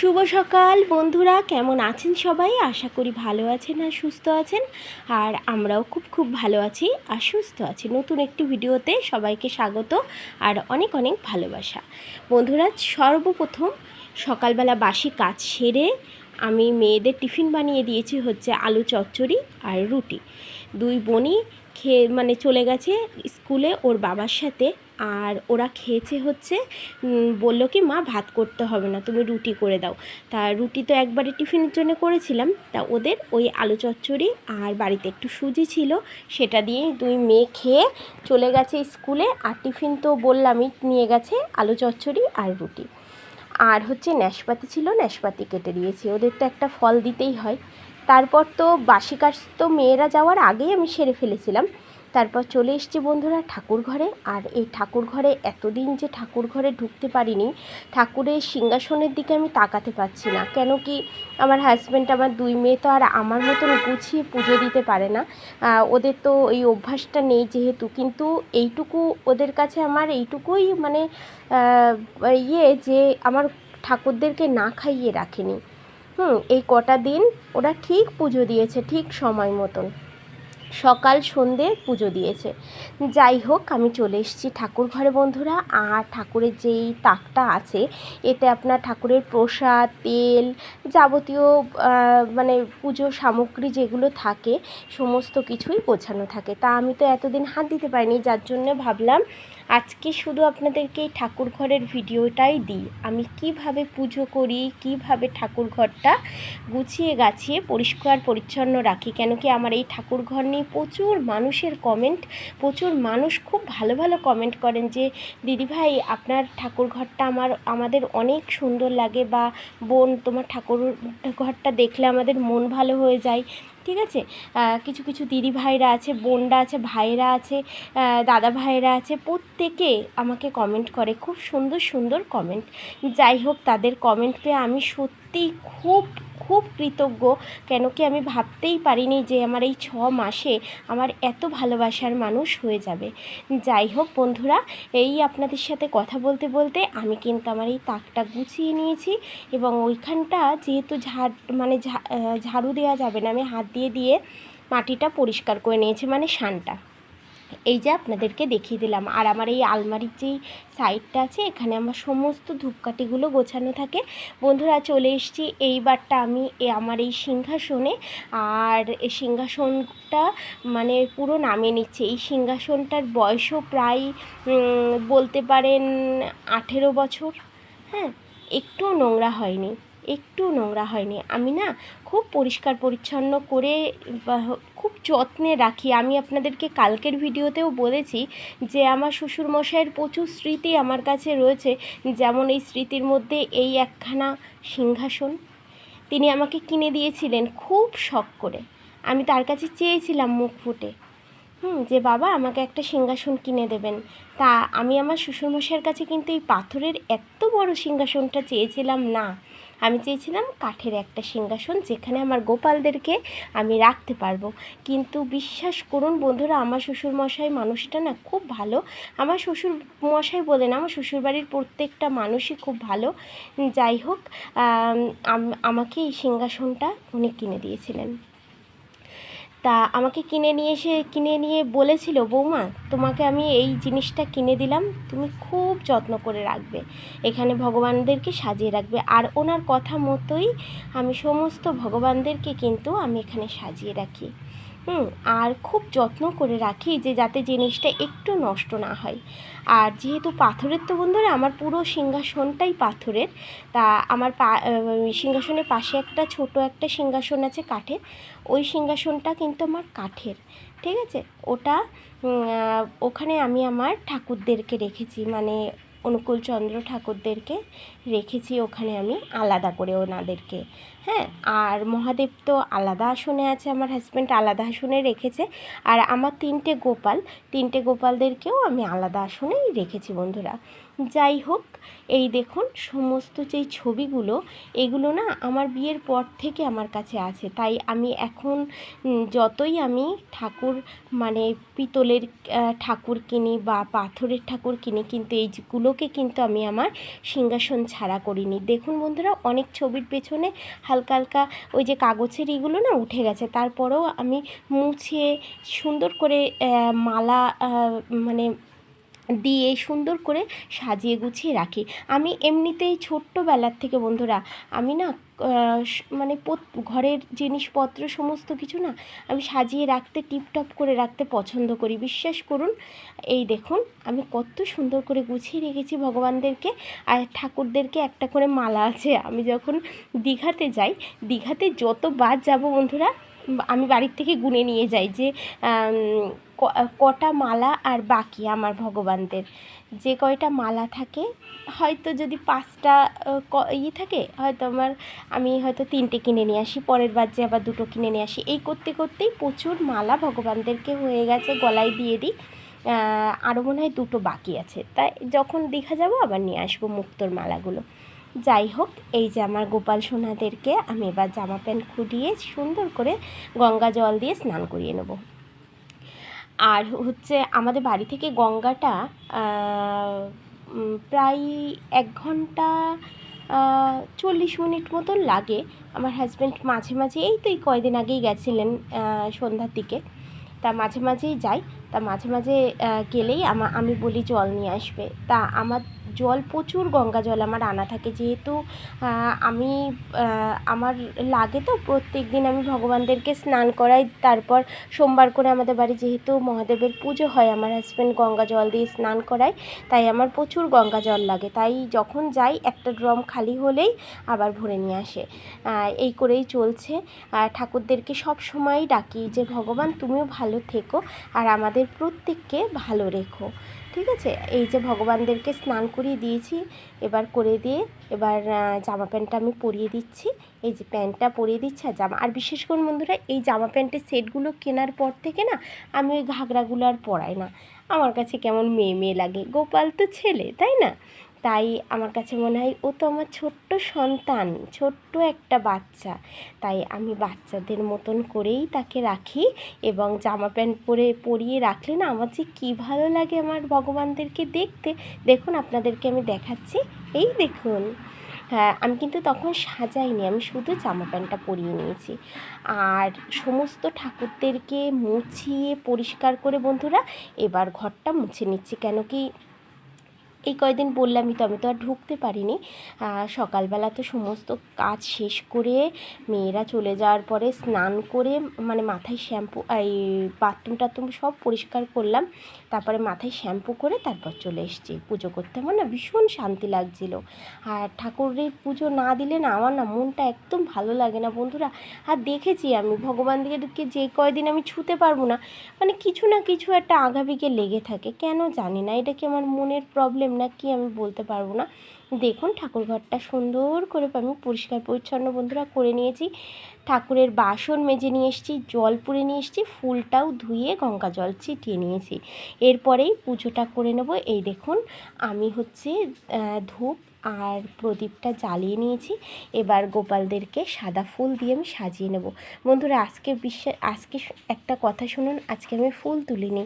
শুভ সকাল বন্ধুরা, কেমন আছেন সবাই? আশা করি ভালো আছেন আর সুস্থ আছেন। আর আমরাও খুব খুব ভালো আছি আর সুস্থ আছি। নতুন একটি ভিডিওতে সবাইকে স্বাগত আর অনেক অনেক ভালোবাসা। বন্ধুরা, সর্বপ্রথম সকালবেলা বাসি কাজ সেরে আমি মেয়েদের টিফিন বানিয়ে দিয়েছি হচ্ছে আলু চচ্চড়ি আর রুটি। দুই বনি খেয়ে মানে চলে গেছে স্কুলে, ওর বাবার সাথে আর ওরা খেয়েছে হচ্ছে বলল কি, মা, ভাত করতে হবে না, তুমি রুটি করে দাও। তা রুটি তো একবারে টিফিনের জন্য করেছিলাম। তা ওদের ওই আলু চচ্চড়ি আর বাড়িতে একটু সুজি ছিল, সেটা দিয়ে দুই মেয়ে খেয়ে চলে গেছে স্কুলে। আর টিফিন তো বললামই, নিয়ে গেছে আলু চচ্চড়ি আর রুটি। আর হচ্ছে ন্যাশপাতি ছিল ন্যাশপাতি কেটে দিয়েছি। ওদের তো একটা ফল দিতেই হয়। তারপর তো বাসি কাজ তো মেয়েরা যাওয়ার আগেই আমি সেরে ফেলেছিলাম। তারপর চলে এসেছি বন্ধুরা ঠাকুর ঘরে আর এই ঠাকুর ঘরে এতদিন যে ঠাকুর ঘরে ঢুকতে পারিনি, ঠাকুরের সিংহাসনের দিকে আমি তাকাতে পারছি না। কেন কি আমার হাজব্যান্ড আমার দুই মেয়ে তো আর আমার মতন গুছিয়ে পুজো দিতে পারে না। ওদের তো এই অভ্যাসটা নেই যেহেতু। কিন্তু এইটুকু ওদের কাছে আমার এইটুকুই মানে ইয়ে যে আমার ঠাকুরদেরকে না খাইয়ে রাখেনি। হুম, এই কটা দিন ওরা ঠিক পুজো দিয়েছে, ঠিক সময় মতন। সকাল সন্ধে পুজো দিয়েছে। যাই হোক, আমি চলে এসেছি ঠাকুর ঘরে বন্ধুরা। আর ঠাকুরের যেই তাকটা আছে, এতে আপনার ঠাকুরের প্রসাদ, তেল যাবতীয় মানে পুজো সামগ্রী যেগুলো থাকে, সমস্ত কিছুই গোছানো থাকে। তা আমি তো এতদিন হাত দিতে পারিনি, যার জন্য ভাবলাম আজকে শুধু আপনাদেরকে এই ঠাকুর ঘরের ভিডিওটাই দিই। আমি কীভাবে পুজো করি, কীভাবে ঠাকুর ঘরটা গুছিয়ে গাছিয়ে পরিষ্কার পরিচ্ছন্ন রাখি, কেন কি আমার এই ঠাকুর ঘর নিয়ে প্রচুর মানুষের কমেন্ট প্রচুর মানুষ খুব ভালো ভালো কমেন্ট করেন যে দিদিভাই আপনার ঠাকুর ঘরটা আমার, আমাদের অনেক সুন্দর লাগে বা বোন, তোমার ঠাকুর, ঘরটা দেখলে আমাদের মন ভালো হয়ে যায়। ঠিক আছে? কিছু কিছু দিদি ভাইরা আছে, বোনরা আছে ভাইরা আছে দাদা ভাইরা আছে, প্রত্যেকে আমাকে কমেন্ট করে। খুব সুন্দর সুন্দর কমেন্ট যাই হোক, তাদের কমেন্ট পেয়ে আমি সত্যিই খুব খুব কৃতজ্ঞ। কেন কি আমি ভাবতেই পারিনি যে আমার এই ছ মাসে আমার এত ভালোবাসার মানুষ হয়ে যাবে। যাই হোক বন্ধুরা, এই আপনাদের সাথে কথা বলতে বলতে আমি কিন্তু আমার এই তাকটা গুছিয়ে নিয়েছি এবং ওইখানটা যেহেতু ঝাড় মানে ঝাড়ু দেওয়া যাবে না, আমি হাত দিয়ে দিয়ে মাটিটা পরিষ্কার করে নিয়েছি মানে শানটা। এই যে আপনাদেরকে দেখিয়ে দিলাম। আর আমার এই আলমারির যেই সাইডটা আছে, এখানে আমার সমস্ত ধূপকাঠিগুলো গোছানো থাকে। বন্ধুরা, চলে এসেছি। এইবারটা আমি আমার এই সিংহাসনে। আর এই সিংহাসনটা মানে পুরো নামিয়ে নিচ্ছে। এই সিংহাসনটার বয়সও প্রায় বলতে পারেন আঠেরো বছর। হ্যাঁ একটুও নোংরা হয়নি। একটু নোংরা হয়নি। আমি না খুব পরিষ্কার পরিচ্ছন্ন করে খুব যত্নে রাখি। আমি আপনাদেরকে কালকের ভিডিওতেও বলেছি যে আমার শ্বশুরমশাইয়ের প্রচুর স্মৃতি আমার কাছে রয়েছে। যেমন এই স্মৃতির মধ্যে এই একখানা সিংহাসন। তিনি আমাকে কিনে দিয়েছিলেন খুব শখ করে। আমি তার কাছে চেয়েছিলাম মুখ ফুটে। হুম, যে বাবা আমাকে একটা সিংহাসন কিনে দেবেন। তা আমি আমার শ্বশুরমশাইয়ের কাছে কিন্তু এই পাথরের এত বড় সিংহাসনটা চেয়েছিলাম না। আমি চেয়েছিলাম কাঠের একটা সিংহাসন যেখানে আমার গোপালদেরকে আমি রাখতে পারব। কিন্তু বিশ্বাস করুন বন্ধুরা আমার শ্বশুরমশাই মানুষটা না খুব ভালো। আমার শ্বশুর মশাই বলে না আমার শ্বশুরবাড়ির প্রত্যেকটা মানুষই খুব ভালো। যাই হোক আম, আম- আমাকে এই সিংহাসনটা উনি কিনে দিয়েছিলেন। তা আমাকে কিনে নিয়ে এসে কিনে নিয়ে বলেছিল, বৌমা, তোমাকে আমি এই জিনিসটা কিনে দিলাম, তুমি খুব যত্ন করে রাখবে। এখানে ভগবানদেরকে সাজিয়ে রাখবে। আর ওনার কথা মতোই আমি সমস্ত ভগবানদেরকে কিন্তু আমি এখানে সাজিয়ে রাখি। হুম, আর খুব যত্ন করে রাখি যে যাতে জিনিসটা একটু নষ্ট না হয়। আর যেহেতু পাথরের তো বন্ধুরা, আমার পুরো সিংহাসনটাই পাথরের। তা আমার পা সিংহাসনের পাশে একটা ছোট একটা সিংহাসন আছে কাঠের। ওই সিংহাসনটা কিন্তু আমার কাঠের, ঠিক আছে? ওটা ওখানে আমি আমার ঠাকুরদেরকে রেখেছি। মানে অনুকূলচন্দ্র ঠাকুরদেরকে রেখেছি, ওখানে আমি আলাদা করে ওনাদেরকে। হ্যাঁ আর মহাদেব তো আলাদা আসনে আছে, আমার হাজব্যান্ড আলাদা আসনে রেখেছে। আর আমার তিনটে গোপাল, তিনটে গোপালদেরকেও আমি আলাদা আসনেই রেখেছি বন্ধুরা। যাই হোক, এই দেখুন সমস্ত যেই ছবিগুলো, এগুলো না আমার বিয়ের পর থেকে আমার কাছে আছে। তাই আমি এখন যতই আমি ঠাকুর মানে পিতলের ঠাকুর কিনি বা পাথরের ঠাকুর কিনি, কিন্তু এইগুলোকে কিন্তু আমি আমার সিংহাসন ছাড়া করিনি। দেখুন বন্ধুরা, অনেক ছবির পেছনে হালকা হালকা ওই যে কাগজের এগুলো না উঠে গেছে। তারপরেও আমি মুছে সুন্দর করে মালা মানে দিয়ে সুন্দর করে সাজিয়ে গুছিয়ে রাখি। আমি এমনিতেই ছোট্টবেলার থেকে বন্ধুরা, আমি না মানে ঘরের জিনিসপত্র সমস্ত কিছু না, আমি সাজিয়ে রাখতে, টিপটপ করে রাখতে পছন্দ করি। বিশ্বাস করুন, এই দেখুন, আমি কত সুন্দর করে গুছিয়ে রেখেছি ভগবানদেরকে, আর ঠাকুরদেরকে একটা করে মালা আছে। আমি যখন দীঘাতে যাই, দীঘাতে যতবার যাব বন্ধুরা, আমি বাড়ির থেকে গুনে নিয়ে যাই যে কটা মালা আর বাকি আমার ভগবানদের। যে কয়টা মালা থাকে, হয়তো যদি পাঁচটা ইয়ে থাকে, হয়তো আমার, আমি হয়তো তিনটে কিনে নিয়ে আসি, পরের বার যে আবার দুটো কিনে নিয়ে আসি। এই করতে করতেই প্রচুর মালা ভগবানদেরকে হয়ে গেছে, গলায় দিয়ে দিই। আরও মনে হয় দুটো বাকি আছে। তাই যখন দীঘা যাব, আবার নিয়ে আসব মুক্তোর মালাগুলো। যাই হোক, এই যে আমার গোপাল সোনাদেরকে আমি এবার জামা প্যান্ট খুলিয়ে সুন্দর করে গঙ্গা জল দিয়ে স্নান করিয়ে নেব। আর হচ্ছে আমাদের বাড়ি থেকে গঙ্গাটা প্রায় এক ঘণ্টা চল্লিশ মিনিট মতন লাগে। আমার হাজব্যান্ড মাঝে মাঝে, এই তো এই কয়দিন আগেই গেছিলেন সন্ধ্যার দিকে। তা মাঝে মাঝেই যাই। তা মাঝে মাঝে গেলেই আমা, আমি বলি, জল নিয়ে আসবে। তা আমার জল, প্রচুর গঙ্গা জল আমার আনা থাকে। যেহেতু আমি আমার লাগে তো প্রত্যেক দিন আমি ভগবানদেরকে স্নান করাই। তারপর সোমবার করে আমাদের বাড়ি যেহেতু মহাদেবের পুজো হয়, আমার হাজব্যান্ড গঙ্গা জল দিয়ে স্নান করায়। তাই আমার প্রচুর গঙ্গা জল লাগে। তাই যখন যাই, একটা ড্রম খালি হলেই আবার ভরে নিয়ে আসে। এই করেই চলছে। ঠাকুরদেরকে সব সময়ই ডাকি যে, ভগবান, তুমিও ভালো থেকো আর আমাদের প্রত্যেককে ভালো রেখো। ঠিক আছে? এই যে, ভগবানদেরকে স্নান করিয়ে দিয়েছি। এবার করে দিয়ে এবার জামা প্যান্টটা আমি পরিয়ে দিচ্ছি। এই যে প্যান্টটা পরিয়ে দিচ্ছি আর জামা আর বিশেষ করে বন্ধুরা, এই জামা প্যান্টের সেটগুলো কেনার পর থেকে না, আমি ওই ঘাগরাগুলো আর পরাই না। আমার কাছে কেমন মেয়ে মেয়ে লাগে। গোপাল তো ছেলে, তাই না? তাই আমার কাছে মনে হয় ও তো আমার ছোট্ট সন্তান, ছোট্ট একটা বাচ্চা। তাই আমি বাচ্চাদের মতন করেই তাকে রাখি এবং জামা প্যান্ট পরে, পরিয়ে রাখলে না আমার যে কী ভালো লাগে আমার ভগবানদেরকে দেখতে। দেখুন, আপনাদেরকে আমি দেখাচ্ছি। এই দেখুন। হ্যাঁ আমি কিন্তু তখন সাজাইনি, আমি শুধু জামা প্যান্টটা পরিয়ে নিয়েছি। আর সমস্ত ঠাকুরদেরকে মুছিয়ে পরিষ্কার করে বন্ধুরা, এবার ঘরটা মুছে নিচ্ছি। কেন কি এই কয়দিন বললামই তো, আমি তো আর ঢুকতে পারিনি। সকালবেলা তো সমস্ত কাজ শেষ করে মেয়েরা চলে যাওয়ার পরে স্নান করে মানে মাথায় শ্যাম্পু, এই বাথরুম টাথরুম সব পরিষ্কার করলাম। তারপরে মাথায় শ্যাম্পু করে তারপর চলে এসেছি। পুজো করতে আমার না ভীষণ শান্তি লাগছিল। আর ঠাকুরের পুজো না দিলে না আমার না মনটা একদম ভালো লাগে না বন্ধুরা। আর দেখেছি আমি ভগবানদেরকে যে কয়দিন আমি ছুতে পারব না মানে কিছু না কিছু একটা আগাবিকে লেগে থাকে, কেন জানি না। এটা কি আমার মনের প্রবলেম না কি আমি বলতে পারব না। দেখুন ঠাকুর ঘরটা সুন্দর করে আমি পরিষ্কার পরিচ্ছন্ন বন্ধুরা করে নিয়েছি। ঠাকুরের বাসন মেজে নিয়ে এসেছি, জল পুড়ে নিয়ে এসেছি, ফুলটাও ধুয়ে গঙ্গা জল ছিটিয়ে নিয়েছি। এরপরেই পুজোটা করে নেব। এই দেখুন, আমি হচ্ছে ধূপ আর প্রদীপটা জ্বালিয়ে নিয়েছি। এবার গোপালদেরকে সাদা ফুল দিয়ে আমি সাজিয়ে নেব। বন্ধুরা, আজকে বিশ্বাস আজকে একটা কথা শুনুন, আজকে আমি ফুল তুলিনি।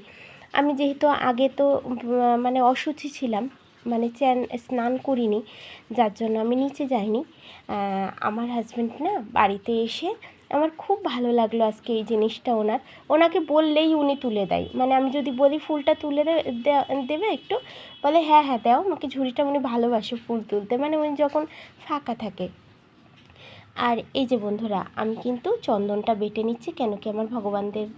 আমি যেহেতু আগে তো মানে অসুচি ছিলাম মানে চ্যান, স্নান করিনি, যার জন্য আমি নিচে যাইনি। আমার হাজব্যান্ড না বাড়িতে এসে আমার খুব ভালো লাগল আজকে এই জিনিসটা ওনার। ওনাকে বললেই উনি তুলে দেয়। মানে আমি যদি বলি ফুলটা তুলে দেবে একটু, বলে হ্যাঁ হ্যাঁ দাও। আমাকে ঝুড়িটা উনি ভালোবাসে ফুল তুলতে। মানে উনি যখন ফাঁকা থাকে। আর এই যে বন্ধুরা, আমি কিন্তু চন্দনটা বেটে নিচ্ছি কেন কি আমার ভগবানদের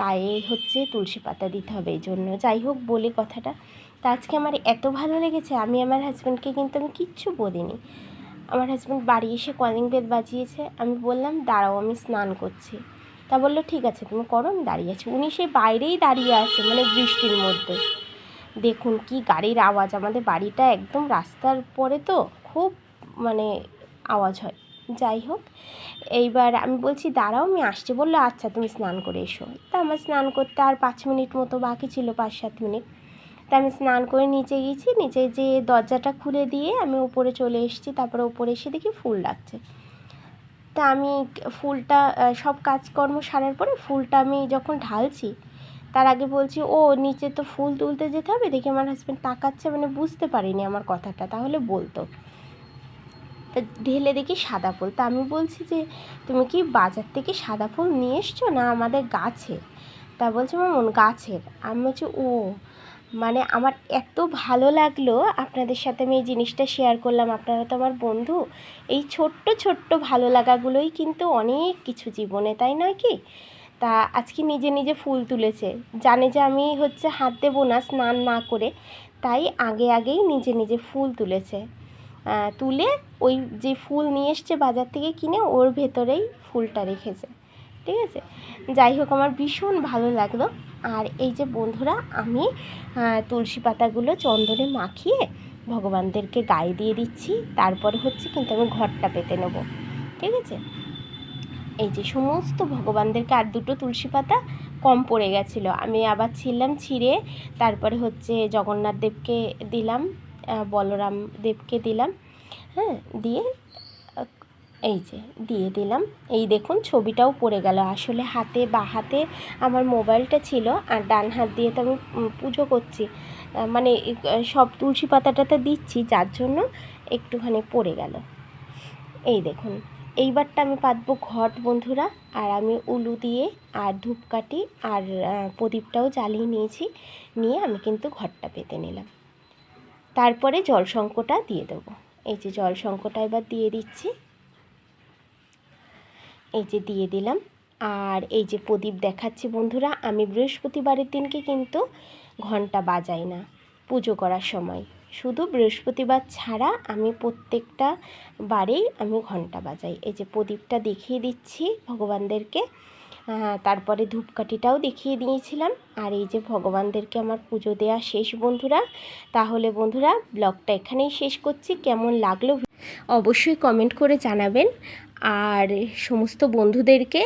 গায়ে হচ্ছে তুলসী পাতা দিতে হবে এই জন্য। যাই হোক, বলে কথাটা। তা আজকে আমার এত ভালো লেগেছে, আমি আমার হাজব্যান্ডকে কিন্তু আমি কিচ্ছু বলিনি। আমার হাজব্যান্ড বাড়ি এসে কলিং বেল বাজিয়েছে, আমি বললাম, দাঁড়াও, আমি স্নান করছি। তা বলল, ঠিক আছে, তুমি করো, আমি দাঁড়িয়ে আছি। উনি সেই বাইরেই দাঁড়িয়ে আছে মানে বৃষ্টির মধ্যে। দেখুন কি গাড়ির আওয়াজ, আমাদের বাড়িটা একদম রাস্তার পরে তো, খুব মানে আওয়াজ হয়। যাই হোক, এইবার আমি বলছি, দাঁড়াও, আমি আসছি। বলল আচ্ছা তুমি স্নান করে এসো। তা আমার স্নান করতে আর পাঁচ মিনিট মতো বাকি ছিল, পাঁচ সাত মিনিট। তা আমি স্নান করে নিচে গেছি, নিচে যে দরজাটা খুলে দিয়ে আমি উপরে চলে এসেছি, তারপরে উপরে এসে দেখি ফুল লাগছে। তা আমি ফুলটা সব কাজকর্ম সারার পরে ফুলটা আমি যখন ঢালছি, তার আগে বলছি, ও, নিচে তো ফুল তুলতে যেতে হবে। দেখি আমার হাজব্যান্ড তাকাচ্ছে মানে বুঝতে পারিনি আমার কথাটা, তাহলে বলতো। তা ঢেলে দেখি সাদা ফুল। তা আমি বলছি যে, তুমি কি বাজার থেকে সাদা ফুল নিয়ে এসছো না আমাদের গাছে? তা বলছে মামন গাছের। আমি বলছি, ও মানে আমার এত ভালো লাগল। আপনাদের সাথে আমি এই জিনিসটা শেয়ার করলাম। আপনারা তো আমার বন্ধু। এই ছোট্ট ছোট্ট ভালো লাগাগুলোই কিন্তু অনেক কিছু জীবনে, তাই নয় কি? তা আজকে নিজে নিজে ফুল তুলেছে। জানে যে আমি হচ্ছে হাত দেবো না স্নান না করে। তাই আগে আগেই নিজে নিজে ফুল তুলেছে। তুলে ওই যে ফুল নিয়ে এসছে বাজার থেকে কিনে ওর ভেতরেই ফুলটা রেখেছে। ঠিক আছে? যাই হোক, আমার ভীষণ ভালো লাগল। আর এই যে বন্ধুরা, আমি তুলসী পাতাগুলো চন্দনে মাখিয়ে ভগবানদেরকে গায়ে দিয়ে দিচ্ছি। তারপরে হচ্ছে কিন্তু আমি ঘরটা পেতে নেব। ঠিক আছে? এই যে সমস্ত ভগবানদেরকে আর দুটো তুলসী পাতা কম পড়ে গেছিল। আমি আবার ছিললাম ছিঁড়ে, তারপরে হচ্ছে জগন্নাথ দেবকে দিলাম। বলরাম দেবকে দিলাম হ্যাঁ দিয়ে এই যে, দিয়ে দিলাম। এই দেখুন, ছবিটাও পড়ে গেল। আসলে হাতে বা হাতে আমার মোবাইলটা ছিল, আর ডান হাত দিয়ে তো আমি পুজো করছি। মানে সব তুলসী পাতাটাতে দিচ্ছি, যার জন্য একটুখানি পড়ে গেল। এই দেখুন, এইবারটা আমি পাতবো ঘট, বন্ধুরা, আর আমি উলু দিয়ে, আর ধূপকাঠি, আর প্রদীপটাও জ্বালিয়ে নিয়েছি, নিয়ে আমি কিন্তু ঘরটা পেতে নিলাম। তারপরে জল শঙ্কটা দিয়ে দেবো। এই যে জল শঙ্কটা এবার দিয়ে দিচ্ছি। এই যে দিয়ে দিলাম। আর এই যে প্রদীপ দেখাচ্ছি বন্ধুরা, আমি বৃহস্পতিবারের দিনকে কিন্তু ঘণ্টা বাজাই না, পুজো করার সময়। শুধু বৃহস্পতিবার ছাড়া আমি প্রত্যেকটা বারেই আমি ঘণ্টা বাজাই। এই যে প্রদীপটা দেখিয়ে দিচ্ছি ভগবানদেরকে। তারপরে ধূপকাঠিটাও দেখিয়ে দিয়েছিলাম। আর এই যে ভগবানদেরকে আমার পুজো দেওয়া শেষ বন্ধুরা, তাহলে বন্ধুরা ব্লগটা এখানেই শেষ করছি। কেমন লাগল অবশ্যই কমেন্ট করে জানাবেন। আর সমস্ত বন্ধুদেরকে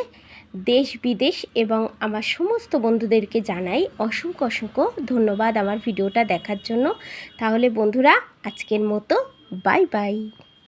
দেশ বিদেশ এবং আমার সমস্ত বন্ধুদেরকে জানাই অসংখ্য অসংখ্য ধন্যবাদ আমার ভিডিওটা দেখার জন্য। তাহলে বন্ধুরা, আজকের মতো বাই বাই